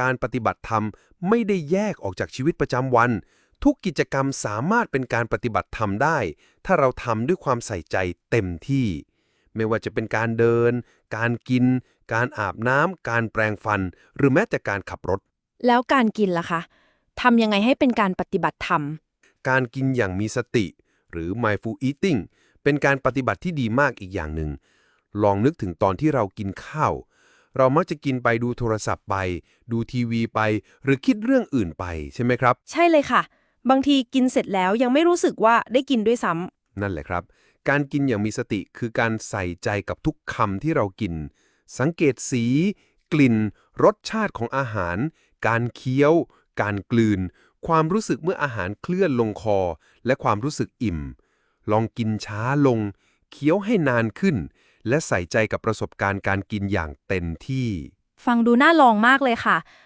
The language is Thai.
การปฏิบัติธรรมไม่ได้แยกออกจากชีวิตประจำวัน ทุกกิจกรรมสามารถเป็นการปฏิบัติธรรมได้ ถ้าเราทำด้วยความใส่ใจเต็มที่ ไม่ว่าจะเป็นการเดิน การกิน การอาบน้ำการแปรงฟัน หรือแม้แต่การขับรถ แล้วการกินล่ะคะทำยังไงให้เป็นการปฏิบัติธรรม การกินอย่างมีสติ หรือ mindful eating เป็นการปฏิบัติที่ดีมากอีกอย่างหนึ่งลองนึกถึงตอนที่เรากินข้าว เรามักจะกินไปดูโทรศัพท์ไป ดูทีวีไป หรือคิดเรื่องอื่นไปใช่ไหมครับ ใช่เลยค่ะ บางทีกินเสร็จแล้วยังไม่รู้สึกว่าได้กินด้วยซ้ำนั่นแหละครับ การกินอย่างมีสติคือการใส่ใจกับทุกคำที่เรากิน สังเกตสี กลิ่น รสชาติของอาหาร การเคี้ยว การกลืน ความรู้สึกเมื่ออาหารเคลื่อนลงคอ และความรู้สึกอิ่ม ลองกินช้าลง เคี้ยวให้นานขึ้น และใส่ใจกับประสบการณ์การกินอย่างเต็มที่ ฟังดูน่าลองมากเลยค่ะ